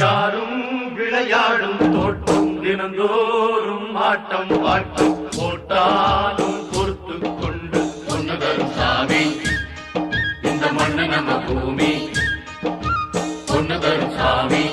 யாரும் விளையாடும் தோட்டம் தினந்தோறும் ஆட்டம் ஆட்டம் போட்டாலும் பொறுத்து கொண்டு பொண்ணுதரும் சாமி. இந்த மண்ணு நம்ம பூமி. பொண்ணுதரும் சாமி.